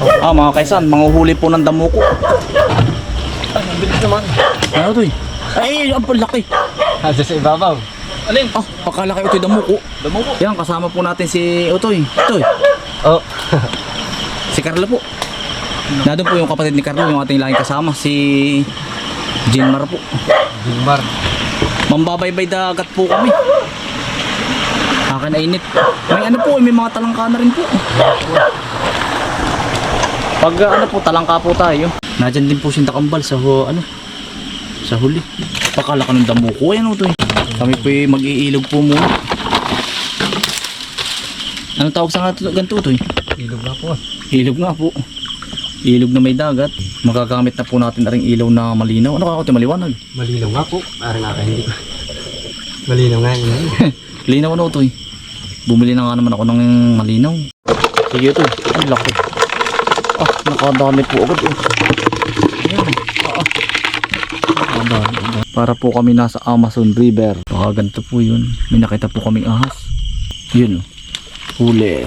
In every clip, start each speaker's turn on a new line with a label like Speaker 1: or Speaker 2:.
Speaker 1: Ah, mga kaisan, manguhuli po ng damuko.
Speaker 2: Ang bilis naman.
Speaker 1: Ano to eh? Ay, ang laki.
Speaker 2: Hasa sa ibabaw.
Speaker 1: Alin? Ah, pakalaki ito damuko. Damuko? Yan, kasama po natin si Utoy. Utoy,
Speaker 2: Oh.
Speaker 1: si Carlo po. Nandun po yung kapatid ni Carlo, yung ating laging kasama, si Jinmar po.
Speaker 2: Gilmar.
Speaker 1: Mambabaybay dagat po kami. Akin ay init. May ano po, may mga talangka na rin po. Pag uh, ano po, talangka po tayo. Nadyan din po si Takambal sa hu- ano, sa huli. Pakala ka ng damo ko. Ayan o to eh. Kami po eh, mag-iilog po muna. Ano tawag sa nga ganito to eh?
Speaker 2: Ilog na po.
Speaker 1: Ilog nga po. Ilog na may dagat. Magagamit na po natin na ring ilaw na malinaw. Ano ka ito maliwanag?
Speaker 2: Malinaw nga po. Parang nga hindi. Malinaw nga yun.
Speaker 1: Linaw ano to eh. Bumili na nga naman ako ng malinaw. Sige ito. Ang laki. Nakadami po agad eh. Ayan. Ah. Nakadami agad. Para po kami nasa Amazon River. Baka ganito po yun. May nakita po kaming ahas. Yun oh. Huli.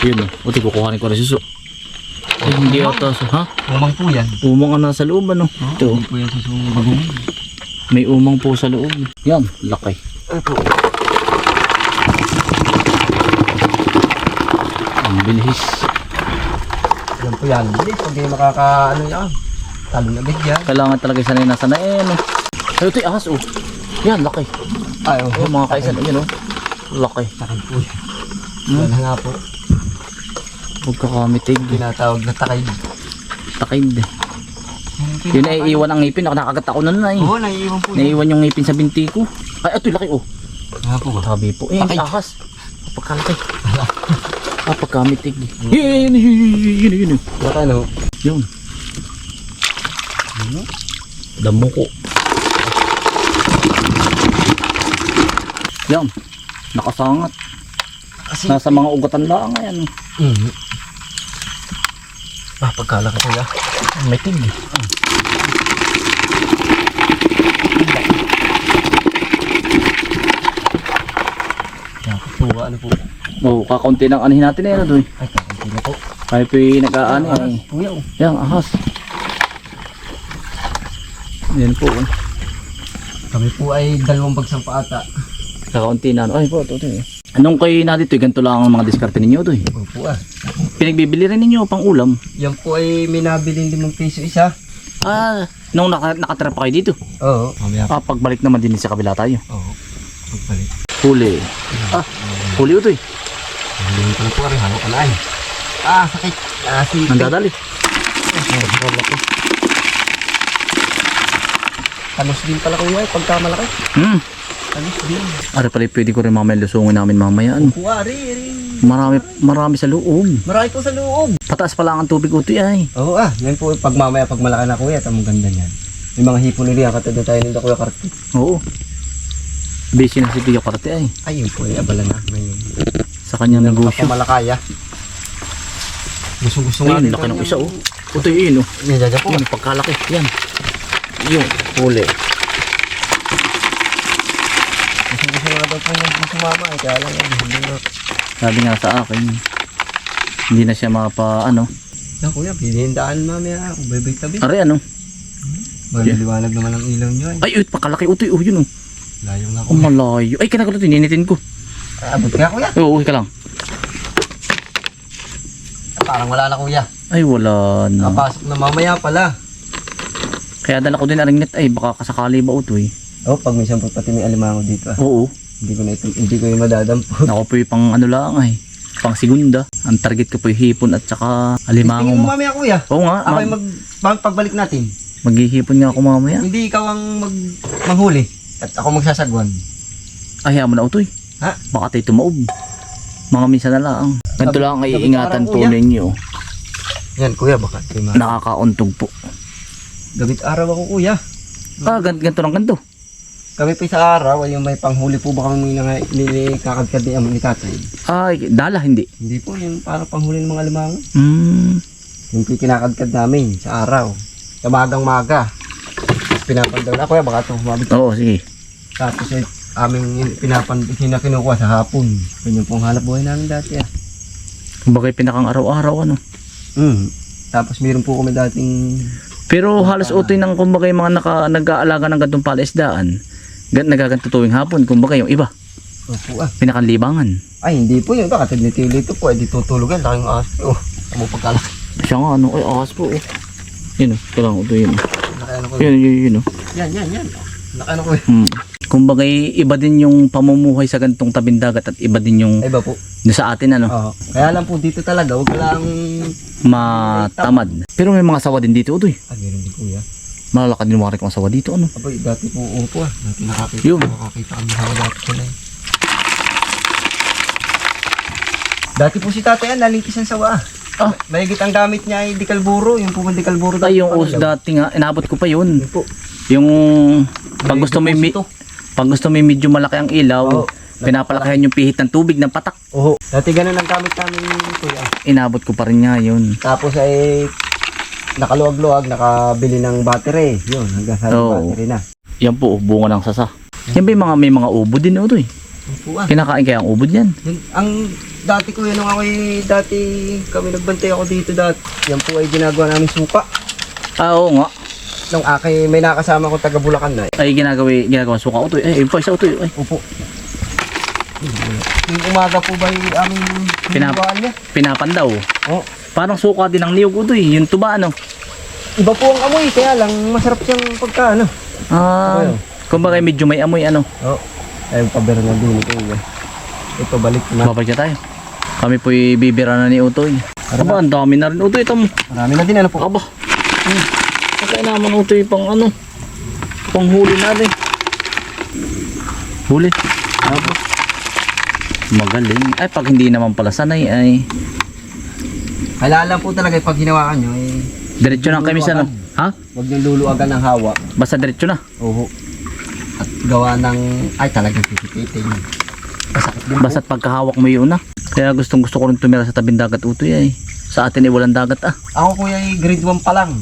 Speaker 1: Yun oh. Buti kukuhanin ko na suso. Ay, hindi ata. Ha?
Speaker 2: Umang po yan.
Speaker 1: Umang ka na sa loob ano? Ito.
Speaker 2: Hindi po yan sa bagong.
Speaker 1: May umang po sa loob. Yan, laki.
Speaker 2: Ito.
Speaker 1: Ang bilis.
Speaker 2: Yan po yan. Bilis. Pag di makaka ano yan. Talo na bigyan.
Speaker 1: Kailangan talaga sanay na sanay. Eh, ano. Ay, ito yung ahas oh. Yan, laki.
Speaker 2: Ay,
Speaker 1: Oh, mga kaisan, yun oh. Laki.
Speaker 2: Takay po yan.
Speaker 1: Hmm?
Speaker 2: Yan nga po.
Speaker 1: Huwag ka kamitig.
Speaker 2: Tinatawag na takay.
Speaker 1: Takid. Yun ay iwan ang ngipin. Ako nakagat ako na na eh.
Speaker 2: Oo, naiiwan po yan.
Speaker 1: Naiwan yung ngipin sa binti ko. Ay, ito laki oh.
Speaker 2: Nga po ba?
Speaker 1: Sabi po. Eh, ahas. Pagkalaki. Ah, pagkamitig. Yun, yun, yun, yun, yun, yun, yun.
Speaker 2: Baka ano?
Speaker 1: Yun. Damo ko. Yan. Nakasangat.
Speaker 2: Kasi.
Speaker 1: Nasa mga ugatan lang yan.
Speaker 2: Mm. Ah, pagkalaki sila.
Speaker 1: May tig.
Speaker 2: Yan, kutuwa ano po.
Speaker 1: Oh, kakaunti ng anihin natin eh. Ano doy?
Speaker 2: Ay, kakunti na po.
Speaker 1: Kaya po yung nag-aani eh.
Speaker 2: Kuya, oh.
Speaker 1: Yan, ahas. Yan po. oh.
Speaker 2: Kami po ay dalawang bagsang paata.
Speaker 1: Kakaunti na. ano. Ay po, ito, ito eh. Anong kay na dito? Ganito lang ang mga diskarte ninyo doy.
Speaker 2: Opo ah.
Speaker 1: Pinagbibili rin ninyo pang ulam.
Speaker 2: Yan po ay minabiling limang piso isa.
Speaker 1: Ah, nung naka, nakatira pa kayo dito.
Speaker 2: Oo.
Speaker 1: Ah, pagbalik naman din sa kabila tayo.
Speaker 2: Oo. Pagbalik.
Speaker 1: Huli. Ah, huli ito eh.
Speaker 2: Hindi ko na po rin. Halo ka na ay. Ah, sakit. Ah, si...
Speaker 1: Nandadali.
Speaker 2: Talos din pala kuya. eh, Pagka malaki.
Speaker 1: Hmm.
Speaker 2: Talos din.
Speaker 1: Ari pala pwede ko rin mamaya lusungin namin mamaya. Ano?
Speaker 2: Kuya, rin.
Speaker 1: Marami, marami sa loob.
Speaker 2: Marami po sa loob.
Speaker 1: Pataas pa lang ang tubig utoy ay.
Speaker 2: Oo ah. Yan po. Pag mamaya, pag malaki na kuya. Tamang ganda niyan. May mga hipon nila. Katulad tayo nila kuya Karti.
Speaker 1: Oo. Busy na si Tio Karte ay.
Speaker 2: Ayun po ay abala na. May
Speaker 1: Sa kanyang negosyo.
Speaker 2: pamalakaya. Gusto gusto
Speaker 1: Ayun, laki ng isa oh. Utoy yun oh.
Speaker 2: Yan, dyan po.
Speaker 1: Yan, pagkalaki. Yan. Yung huli.
Speaker 2: Gusto gusto nga daw po yung sumama. Eh, kaya lang yan. Hindi na.
Speaker 1: Sabi nga sa akin, hindi na siya mapa ano.
Speaker 2: Yan kuya, pinindaan mamaya. Kung bebay tabi.
Speaker 1: Ari ano?
Speaker 2: Maliliwanag naman ang ilaw nyo ay.
Speaker 1: Ay, uy, pakalaki utoy. Oh, yun oh.
Speaker 2: Layo nga
Speaker 1: Oh,
Speaker 2: kuya.
Speaker 1: malayo. Ay, kinagaluto, ninitin ko.
Speaker 2: Abot ka kuya.
Speaker 1: Oo, uy ka lang.
Speaker 2: Parang wala na kuya.
Speaker 1: Ay, wala na.
Speaker 2: Nakapasok na mamaya pala.
Speaker 1: Kaya dala ko din aring net ay baka kasakali ba utoy.
Speaker 2: Oh, pag may sampot pati may alimango dito ah.
Speaker 1: Oo.
Speaker 2: Hindi ko na ito, hindi ko yung madadampot.
Speaker 1: Ako po yung pang ano lang ay. Pang segunda. Ang target ko po yung hipon at saka alimango.
Speaker 2: Tingin mo
Speaker 1: ma-
Speaker 2: mamaya kuya.
Speaker 1: Oo nga.
Speaker 2: Ako yung mag, pag- pagbalik natin.
Speaker 1: maghihipon nga ako mamaya.
Speaker 2: Hindi ikaw ang mag, manghuli. At ako magsasagwan.
Speaker 1: Ay, mo na utoy.
Speaker 2: Ha?
Speaker 1: Baka tayo tumaob. Mga minsan na lang. Ganito lang ay ingatan po
Speaker 2: kuya.
Speaker 1: ninyo.
Speaker 2: Yan kuya, baka kayo ma...
Speaker 1: Nakakauntog po.
Speaker 2: Gabit araw ako kuya.
Speaker 1: Ah, gan ganito lang ganito.
Speaker 2: Kami pa sa araw ay yung may panghuli po ba kami nang nilikakadkad ni, ni Katay.
Speaker 1: Ay, dala hindi.
Speaker 2: Hindi po, yung para panghuli ng mga alimango.
Speaker 1: Hmm.
Speaker 2: Yung kinakadkad namin sa araw. Sa magang maga. Pinapandaw na kuya, baka ito humabit.
Speaker 1: Oo, sige.
Speaker 2: Tapos eh, aming pinapan, kinakinukuha sa hapon. Yun yung pong hanap buhay namin dati ah.
Speaker 1: Kumbaga pinakang araw-araw ano.
Speaker 2: Mm. Tapos meron po kami dating
Speaker 1: Pero halos utoy ng kumbaga yung mga naka, nag-aalaga ng gantong palaisdaan. Gan nagaganto tuwing hapon, kumbaga yung iba,
Speaker 2: Opo ah.
Speaker 1: pinakanlibangan.
Speaker 2: Ay, hindi po yun. Baka tinitili ito po. Eh, di tutulugan. Laking aso. Oh, ano pagkalaki.
Speaker 1: Siya nga ano, ay ahas po oh. Yun oh, kailangan utoy yun. oh.
Speaker 2: Laki ano ko.
Speaker 1: Yun, yun, yun oh.
Speaker 2: Yan, yan, yan. Laki ano ko eh.
Speaker 1: Hmm. Kumbaga iba din yung pamumuhay sa gantong tabing dagat at iba din yung
Speaker 2: Ay ba po?
Speaker 1: yung sa atin ano,
Speaker 2: Oo. Kaya lang po dito talaga. Huwag lang...
Speaker 1: matamad. Pero may mga sawa din dito utoy.
Speaker 2: Ah, meron din kuya.
Speaker 1: Malalakad din mga mga sawa dito ano.
Speaker 2: Abay, dati po upo ah. Dati nakakita.
Speaker 1: Yun.
Speaker 2: Nakakita kami sa dati sila eh. Dati po si tatay ah, nalitis ang sawa ah.
Speaker 1: Ah.
Speaker 2: Mahigit ang gamit niya ay dikalburo. Yung po dikalburo.
Speaker 1: Ay yung us dati nga, inabot ko pa yun.
Speaker 2: Yun po.
Speaker 1: Yung pag gusto mo yung mi-
Speaker 2: Deposito.
Speaker 1: Pag gusto mo yung medyo malaki ang ilaw,
Speaker 2: Oo.
Speaker 1: pinapalakihan yung pihit ng tubig ng patak.
Speaker 2: Oo. Dati ganun ang gamit namin kuya.
Speaker 1: Inabot ko pa rin nga yun.
Speaker 2: Tapos ay nakaluwag-luwag, nakabili ng battery. Yun, hanggang sa
Speaker 1: Oo.
Speaker 2: battery na.
Speaker 1: Yan po, oh, bunga ng sasa. Yan ba yung mga, may mga ubo din ito eh.
Speaker 2: Yun po ah.
Speaker 1: Kinakain kaya ang ubod yan.
Speaker 2: Yun, ang dati ko yun, nung ako dati kami nagbantay ako dito dati. Yan po ay ginagawa namin suka.
Speaker 1: Ah, oo nga.
Speaker 2: Nung aki, may nakasama ko taga Bulacan na.
Speaker 1: Ay, ginagawa, ginagawa suka utoy. Ay, yung pa isa utoy. Ay,
Speaker 2: Upo. Yung umaga po ba yung aming
Speaker 1: Pinap-
Speaker 2: niya?
Speaker 1: pinapandaw.
Speaker 2: Oh.
Speaker 1: Parang suka din ang niyog utoy. Yung tuba ano.
Speaker 2: Iba po ang amoy, kaya lang masarap siyang pagka ano.
Speaker 1: Ah,
Speaker 2: Ano?
Speaker 1: kumbaga medyo may amoy ano.
Speaker 2: Oo. Oh. Ayun, pabera na din ito. Ito, balik na.
Speaker 1: Babalik na tayo. Kami po'y bibira na ni Utoy. Aba, ang dami na rin Utoy. Ito mo.
Speaker 2: Marami na din, ano po?
Speaker 1: Aba. Hmm. Kaya naman Utoy pang ano. Pang huli natin. Huli. Aba. Magaling. Ay, pag hindi naman pala sanay ay
Speaker 2: Kailangan lang po talaga pag hinawakan nyo, eh,
Speaker 1: diretso na kami sa ano. Ha?
Speaker 2: huwag nyo luluagan ng hawa.
Speaker 1: Basta diretso na.
Speaker 2: Oo. At gawa ng, ay talagang pipipitin. Masakit din.
Speaker 1: Basta't pagkahawak mo yun na. Kaya gustong gusto ko rin tumira sa tabing dagat Utoy ay. Sa atin ay walang dagat ah.
Speaker 2: Ako kuya ay grade 1 pa lang.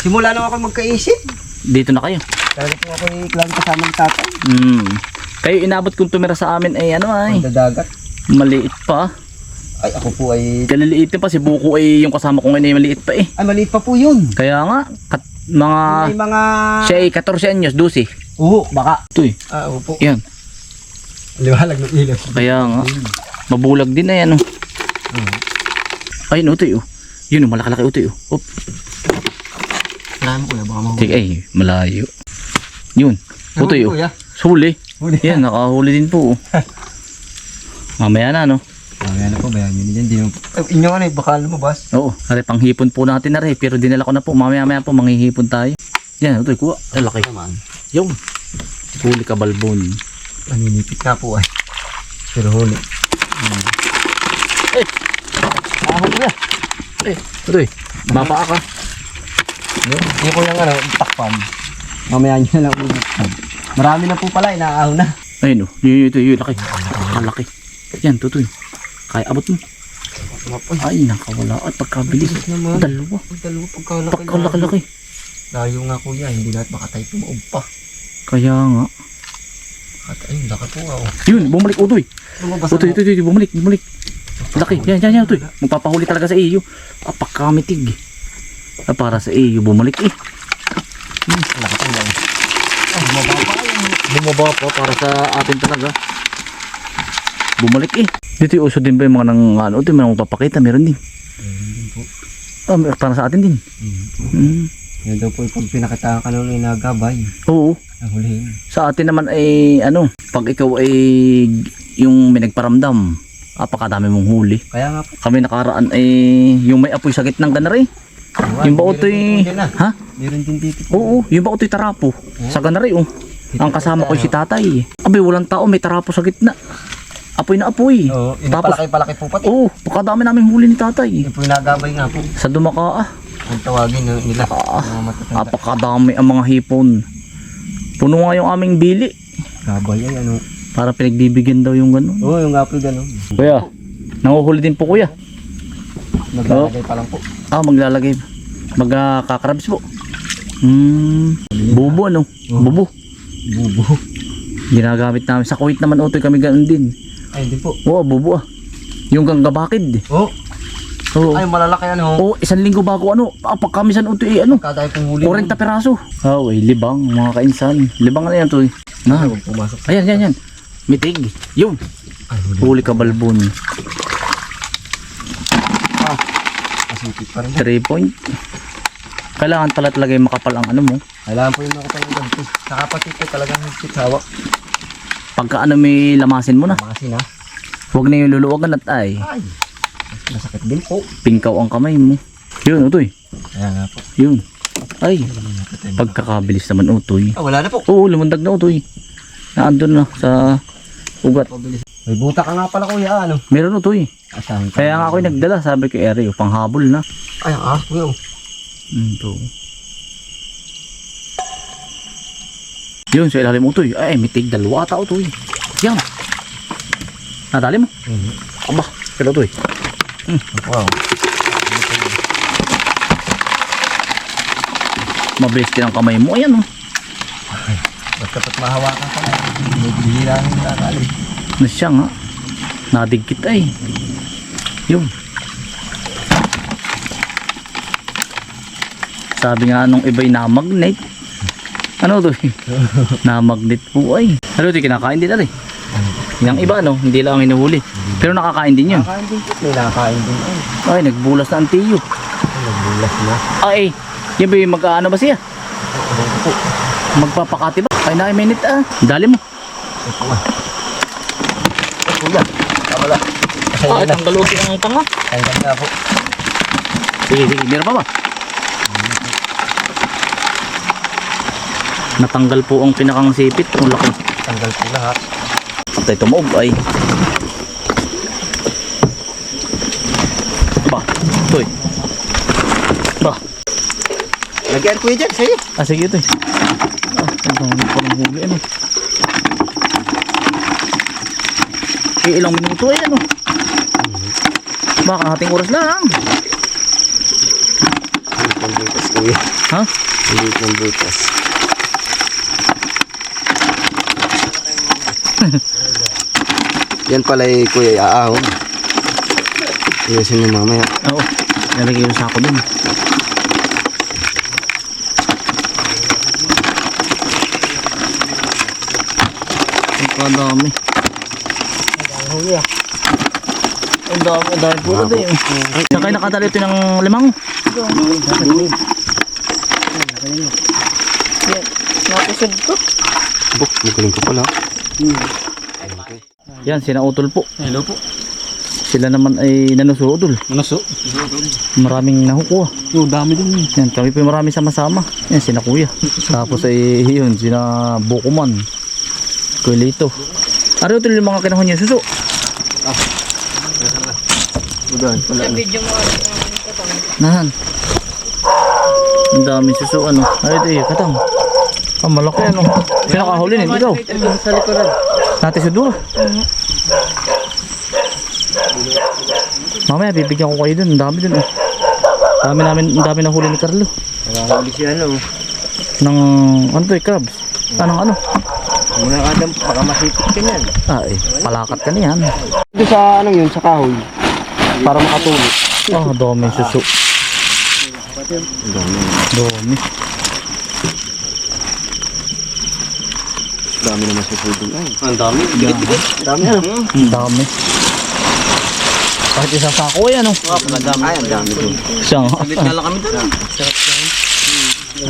Speaker 2: Simula nung ako magkaisip.
Speaker 1: Dito na kayo.
Speaker 2: Talaga po ako klang kasama ng tatay.
Speaker 1: Hmm. Kayo inabot kung tumira sa amin ay ano ay.
Speaker 2: Magdadagat.
Speaker 1: Maliit pa.
Speaker 2: Ay ako po ay,
Speaker 1: Kaliliit pa si Buko ay yung kasama ko ngayon ay maliit pa eh.
Speaker 2: ay maliit pa po yun.
Speaker 1: Kaya nga kat, mga
Speaker 2: May mga,
Speaker 1: siya ay 14 anyos, 12.
Speaker 2: oo, baka.
Speaker 1: Ito eh.
Speaker 2: Ah, opo.
Speaker 1: Yan.
Speaker 2: Liwalag ng ilaw.
Speaker 1: Kaya nga mabulag din na yan oh. Ay no utoy oh. Yun oh, malaki-laki utoy oh. Op.
Speaker 2: Kailangan kuya, baka mahuli.
Speaker 1: Sige ay malayo. Yun. Utoy oh.
Speaker 2: Kuya.
Speaker 1: Huli. Yan nakahuli din po oh. Mamaya na no.
Speaker 2: Mamaya na po, bayan nyo din. Di mo. Ay, inyo ano eh, baka lumabas.
Speaker 1: Oo. Are panghipon po natin na rin pero dinala ko na po. Mamaya-maya po manghihipon tayo. Yan utoy kuha. Ay laki.
Speaker 2: Naman.
Speaker 1: Yung. Huli ka balbon.
Speaker 2: Naninipit na po ay. Pero huli.
Speaker 1: Eh.
Speaker 2: Ako kuya.
Speaker 1: Eh, utoy. Mapaa ka.
Speaker 2: Yung ko yung ano, takpan. Mamaya nyo na lang ulit. Marami na po pala, inaahon na.
Speaker 1: Ayun oh, yun, ito, yun, laki. Ah, laki. Yan, tutoy. Kaya abot mo. Ay, nakawala. At pagkabilis.
Speaker 2: naman.
Speaker 1: Dalawa.
Speaker 2: Dalawa pagkalaki.
Speaker 1: Pagkalaki-laki.
Speaker 2: Layo nga kuya, hindi lahat baka tayo tumaob pa.
Speaker 1: Kaya nga.
Speaker 2: At ayun, laki po nga. Oh.
Speaker 1: Yun, bumalik, utoy.
Speaker 2: Lumabas
Speaker 1: Utoy, utoy, utoy, bumalik, bumalik. Laki. Yan, yan, yan, utoy. Magpapahuli talaga sa iyo. Ah, pagkamitig. Ah, para sa iyo, bumalik eh.
Speaker 2: Po lang. Ay, mababa pa yun.
Speaker 1: Bumaba pa para sa atin talaga. Bumalik eh. Dito yung uso din ba yung mga nang ano, ito yung mga magpapakita, meron din.
Speaker 2: Ayun po.
Speaker 1: Ah, para sa atin din. Hmm.
Speaker 2: Yan daw po yung pag pinakitaan ka nung inagabay.
Speaker 1: Oo.
Speaker 2: Ang hulihin.
Speaker 1: Sa atin naman ay ano, pag ikaw ay yung may nagparamdam, apakadami mong huli.
Speaker 2: Kaya nga po.
Speaker 1: Kami nakaraan ay yung may apoy sa gitnang ganari. Yung ba utoy, ha?
Speaker 2: Meron din dito.
Speaker 1: Oo, yung ba utoy tarapo. Sa ganari oh. Ang kasama ko si tatay. Abi, walang tao, may tarapo sa gitna. Apoy na apoy.
Speaker 2: Oo, oh,
Speaker 1: Tapos,
Speaker 2: palaki-palaki po pati.
Speaker 1: oo, pakadami namin huli ni tatay.
Speaker 2: Yung po inagabay nga po.
Speaker 1: Sa dumaka ah,
Speaker 2: Ang tawagin nila.
Speaker 1: Ah. Apakadami ang mga hipon. Puno nga yung aming bili.
Speaker 2: Gabay ay ano.
Speaker 1: Para pinagbibigyan daw yung ganun.
Speaker 2: Oo, yung apple gano'n.
Speaker 1: Kuya, nanguhuli din po kuya.
Speaker 2: Maglalagay pa lang po.
Speaker 1: Ah, maglalagay. Magkakarabs po. Hmm, bubo ano?
Speaker 2: Oh.
Speaker 1: Bubo.
Speaker 2: Bubo.
Speaker 1: Ginagamit namin. Sa Kuwait naman utoy kami ganun din.
Speaker 2: Ay, hindi po.
Speaker 1: Oo, bubo ah. Yung ganggabakid.
Speaker 2: Oh,
Speaker 1: Oo.
Speaker 2: ay malalaki ano.
Speaker 1: Oo, isang linggo bago ano. Ah, pagkamisan utoy eh, ano.
Speaker 2: Kada pong huli.
Speaker 1: 40 peraso. Oh, eh, libang, mga kainsan. Libang ano yan to eh. Na.
Speaker 2: Pumasok.
Speaker 1: Ayan, yan, yan. Mitig. Yun.
Speaker 2: Ay, huli.
Speaker 1: Huli ka balbon.
Speaker 2: Pa rin.
Speaker 1: 3 point. Kailangan pala talaga yung makapal ang ano mo.
Speaker 2: Kailangan po yung nakapang ganito. Saka pati po talagang higpit hawak.
Speaker 1: Pagka ano may lamasin mo na.
Speaker 2: Makasin ha.
Speaker 1: Huwag na yung luluwagan at ay.
Speaker 2: Ay. Masakit din po.
Speaker 1: Pingkaw ang kamay mo. Yun, utoy.
Speaker 2: Kaya nga po.
Speaker 1: Yun. Ay, pagkakabilis naman utoy.
Speaker 2: Ah, wala na po.
Speaker 1: Oo, lumundag na utoy. Naandun na sa ugat.
Speaker 2: May buta ka nga pala kuya ano.
Speaker 1: Meron utoy.
Speaker 2: Asahan ka.
Speaker 1: Kaya nga ako'y nagdala, sabi ko, Eri, panghabol na.
Speaker 2: Ay, ang ahas kuya. oh.
Speaker 1: Mm, to. Yun, sa ilalim mo utoy. Ay, mitig dalawa ata utoy. Yan. Nadali mo?
Speaker 2: Mhm.
Speaker 1: Aba, kaya utoy.
Speaker 2: Wow.
Speaker 1: Mabilis din ang kamay mo. Ayan, oh.
Speaker 2: Basta pat mahawakan ka na. May bihira ng nakakali.
Speaker 1: Na siya nga. Nadigkit ay. Yun. Sabi nga nung iba'y namagnet. Ano to? namagnet po ay. Ano ito kinakain din ali. Yung iba no, hindi lang ang hinuhuli. Pero nakakain din yun.
Speaker 2: Nakakain din. May nakakain din. Ay,
Speaker 1: Ay, nagbulas na ang tiyo.
Speaker 2: nagbulas na.
Speaker 1: Ay, yun ba yung mag-ano ba siya? Magpapakati ba? Ay, na minute ah. Dali mo.
Speaker 2: Ay, po ah. Ay, kuya. Tama lang. Kasi
Speaker 1: Ah,
Speaker 2: yun na.
Speaker 1: tanggalusin ang tanga.
Speaker 2: Ay, ganda po.
Speaker 1: Sige, sige. Meron pa ba? Natanggal po ang pinakang sipit. Ang laki.
Speaker 2: Tanggal po lahat.
Speaker 1: Patay tumuog ay. Ba, toy. Ba,
Speaker 2: Lagyan kuya dyan, sa'yo.
Speaker 1: ah sige toy. Ah, ang dami pa ng huli ano. Eh, ilang minuto ay ano. Baka hating oras lang.
Speaker 2: Pang butas kuya.
Speaker 1: Ha?
Speaker 2: Pang butas. Yan pala eh, kuya, aahon. Iyasin mo mamaya.
Speaker 1: Oo. Nalagay yung sako dun. Ang kadami. Ang dami, ang dami po ito eh. Saan kayo nakadali ito ng limang? Nakusod ko.
Speaker 2: Buk, magaling ko pala.
Speaker 1: Yan, sinautol po.
Speaker 2: Hello po.
Speaker 1: Sila naman ay nanusudol.
Speaker 2: Manaso?
Speaker 1: Maraming nakukuha.
Speaker 2: Yung dami din.
Speaker 1: Yan, kami po marami sama-sama. Yan, sina kuya. Tapos ay yun, sina Bukuman. Kuya Lito. Ano ito yung mga kinahon niya suso?
Speaker 2: Udan, pala.
Speaker 1: Nahan. Ang daming suso ano. Ay, ito eh, katang. Ah, malaki ano. Pinakahuli nito ikaw.
Speaker 2: Sa likuran.
Speaker 1: Natin sa dulo. Mamaya bibigyan ko kayo dun. Ang dami dun eh. Dami namin, ang dami na huli ni Carlo.
Speaker 2: Nakakabili si ano.
Speaker 1: Ng, ano to eh, crabs. Anong ano?
Speaker 2: Muna adam, baka masipit ka niyan.
Speaker 1: Ah eh, palakat ka niyan.
Speaker 2: Ito sa anong yun, sa kahoy. Para makatulog.
Speaker 1: Ah, dami suso.
Speaker 2: Dami.
Speaker 1: Dami.
Speaker 2: Dami naman sa pudong. Ay, ang dami. Dami ano.
Speaker 1: Ang dami. Kahit isang sako yan, ano?
Speaker 2: Ay, ang dami dun.
Speaker 1: Isang,
Speaker 2: lang kami dun.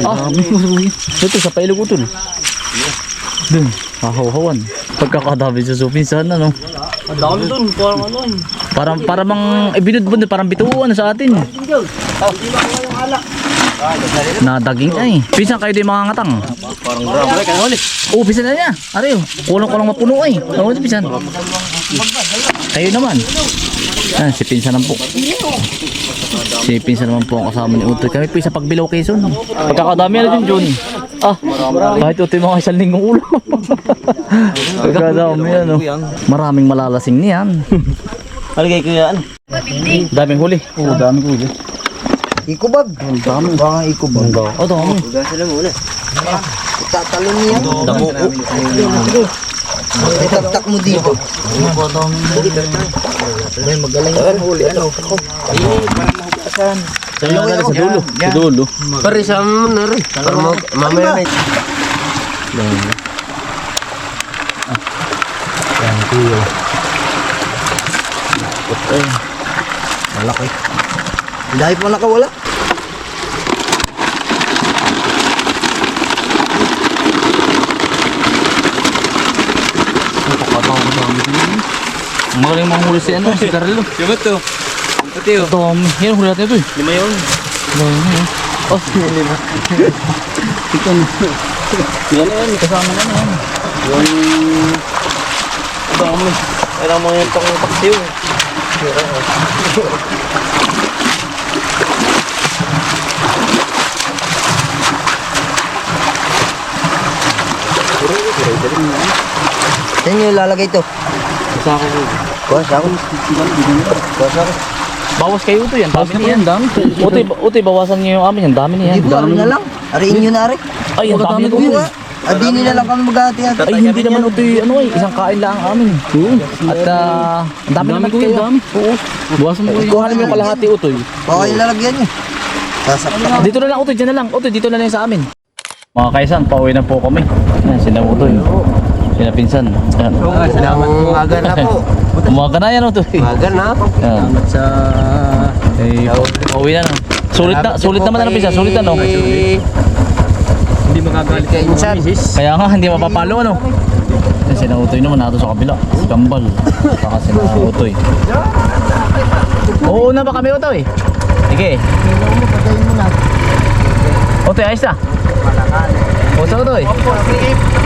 Speaker 1: ah, dami. Ito, sa pailog utol. Dun, hahaw-hawan. Pagkakadami sa supinsan, ano?
Speaker 2: Ang dami dun. Parang ano.
Speaker 1: Parang, parang mang ibinudbud, parang bituan sa atin. Na daging ay. Pinsan kayo din mga ngatang.
Speaker 2: Parang grabe. Kaya huli.
Speaker 1: Oo, pisan na niya. Ariyo, kulang-kulang mapuno ay. Si pisan. Kayo naman. Ah, si pinsan naman po. Si pinsan naman po ang kasama ni Utoy. Kami po sa Pagbilaw Quezon. Pagkakadami na din, Jun. Ah, kahit Utoy mga isang linggong ulo. Pagkakadami ano. Maraming malalasing niyan.
Speaker 2: Aligay ko yan.
Speaker 1: Daming huli.
Speaker 2: Oo, dami ko yun. Ikubag. Ang dami. Baka ikubag.
Speaker 1: Oh, dami.
Speaker 2: Huwag sila muna. Tatalon niya.
Speaker 1: Damo.
Speaker 3: Itagtak mo dito. May magaling ang huli. Ano?
Speaker 1: Sa dulo. Sa dulo.
Speaker 4: Pare sa mo na rin. Para mag- mamaya may...
Speaker 3: Malaki. Dahil pa nakawala.
Speaker 1: Magaling mga huli si ano, si Carlo.
Speaker 4: Diba to? Pati
Speaker 1: Ito, um, yan huli natin ito eh.
Speaker 4: Lima yun.
Speaker 1: Oh, lima. Ito na. Yan yan, kasama na yan.
Speaker 4: Yung... Dami. Kailangan mo yung pang paksiw.
Speaker 3: Saan nyo ilalagay ito?
Speaker 1: Sa ako.
Speaker 3: Kuha sa ako. Kuha sa ako.
Speaker 1: Bawas kayo ito yan. Dami na yan. Dami. Utoy, utoy, bawasan niyo yung amin yan. Dami na yan.
Speaker 3: Hindi po, ano na lang. Ariin nyo na ari.
Speaker 1: Ay, ang dami na
Speaker 3: Oo nga. Adini na lang kami maghati at
Speaker 1: Ay, hindi naman utoy, ano ay, isang kain lang ang amin. At ah, ang dami naman kayo. Dami. Oo. Bawasan mo kayo. Kuha namin yung kalahati utoy.
Speaker 3: baka yung lalagyan nyo. Sasaktak.
Speaker 1: Dito na lang utoy, dyan na lang. Utoy, dito na lang sa amin. Mga kaisan, pauwi na po kami. Yan, sina utoy. Sina pinsan. Yan.
Speaker 4: Salamat umaga na po.
Speaker 1: Umaga na yan utoy.
Speaker 4: Umaga na.
Speaker 1: Yan.
Speaker 4: Sa...
Speaker 1: Eh, pauwi na no. Sulit na, sulit naman ano pinsan, sulit na no.
Speaker 4: Hindi magagalit kay Insan.
Speaker 1: Kaya nga, hindi mapapalo ano. Yan, sina utoy naman nato sa kabila. Si Kambal. Saka sina utoy. Oo na ba kami utoy? Sige. Utoy, ayos na. Utoy. Pagbilaw to tayapas.